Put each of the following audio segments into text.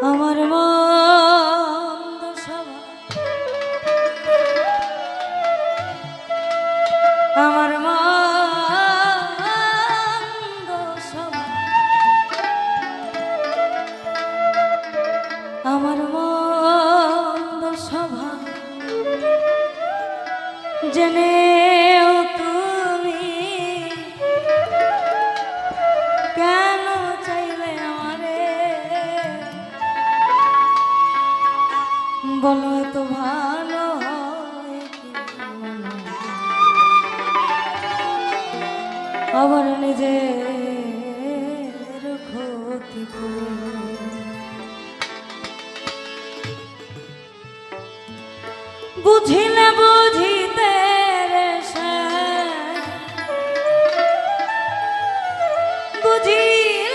আমার আমার আমার মন্দ স্বভাব জেনে আমার নিজের ক্ষতি বুঝিলে বুঝিতে বুঝিয়ে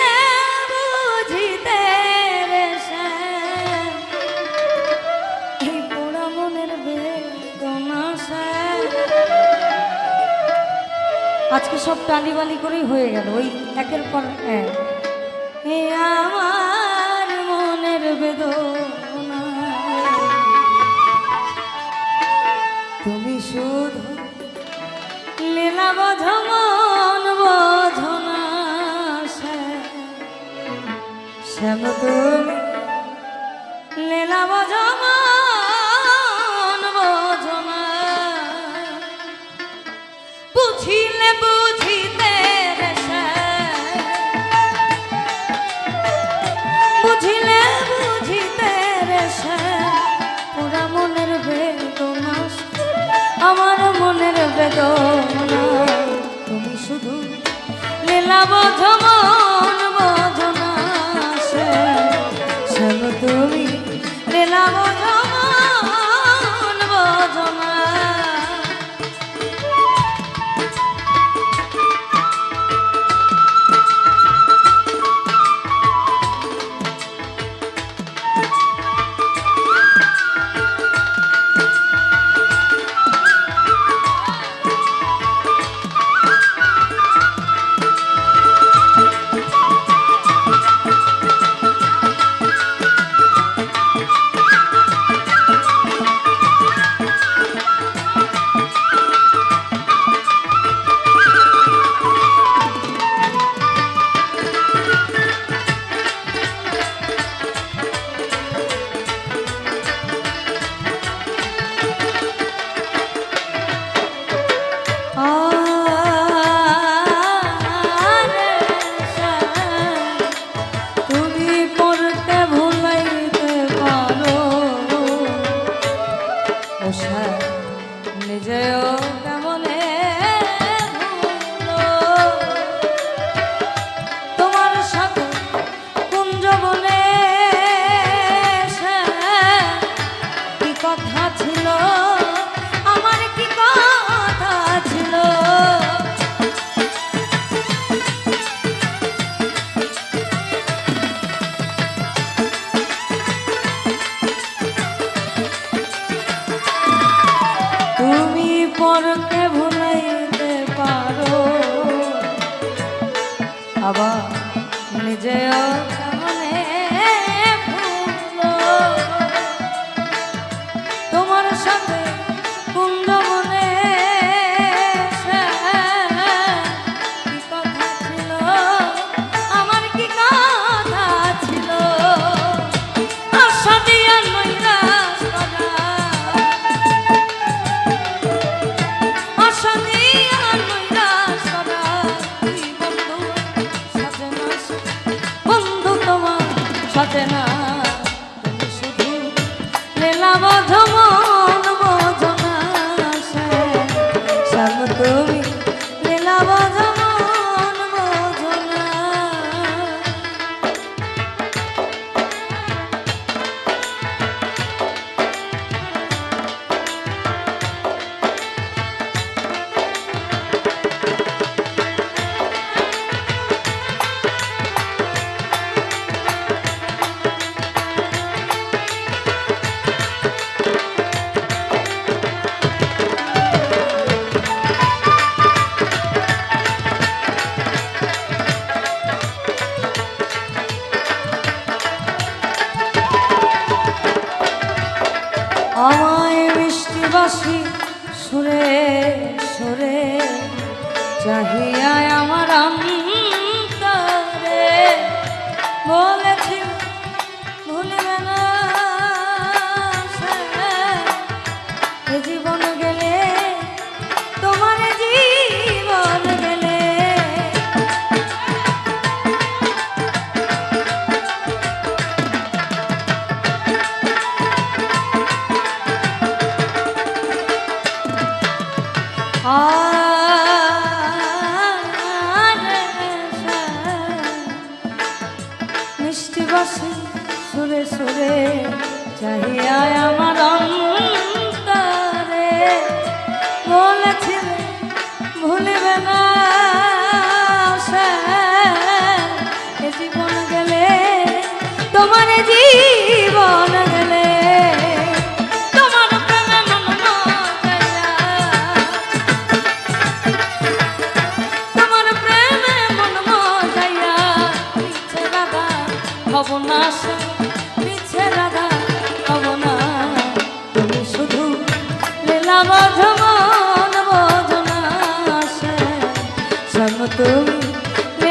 আজকে সব টালি বালি করেই হয়ে গেল, ওই একের পর আমার মনের বেদ তুমি শুধু লীলা বোঝ মন বোঝনা শ্যাম তুমি লীলা বোঝ খেলা বোঝো উষা নিজয় হব নিজেও রাধা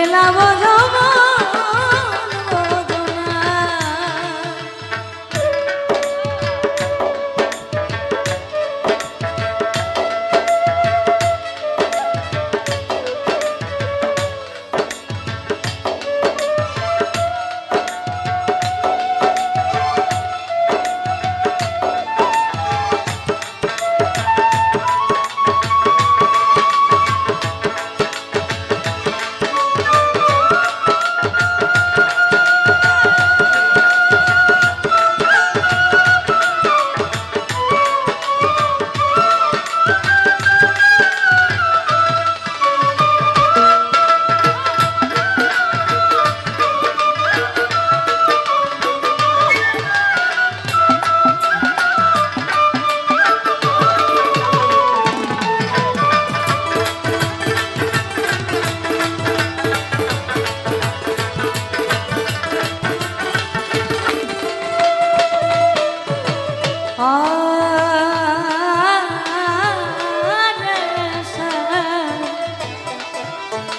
লীলা মধমন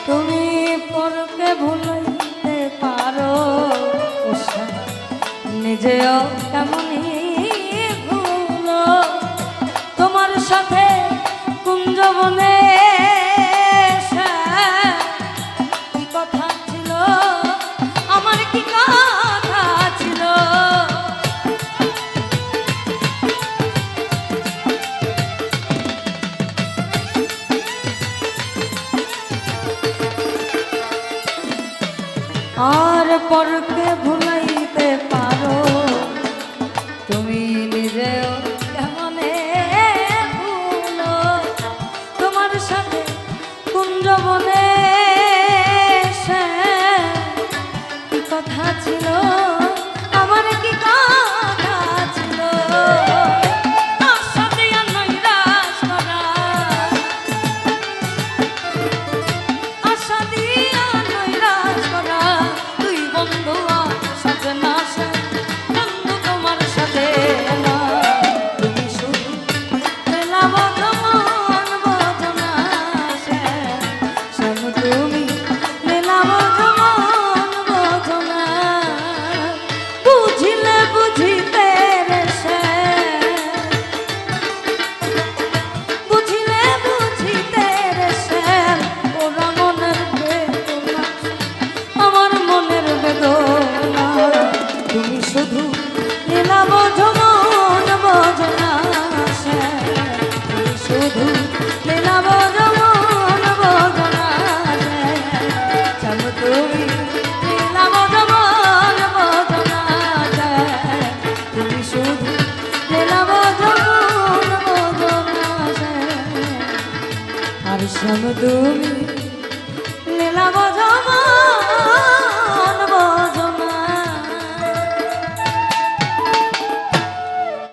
তুমি পরকে ভুলতে পারো নিজেও কেমনই মন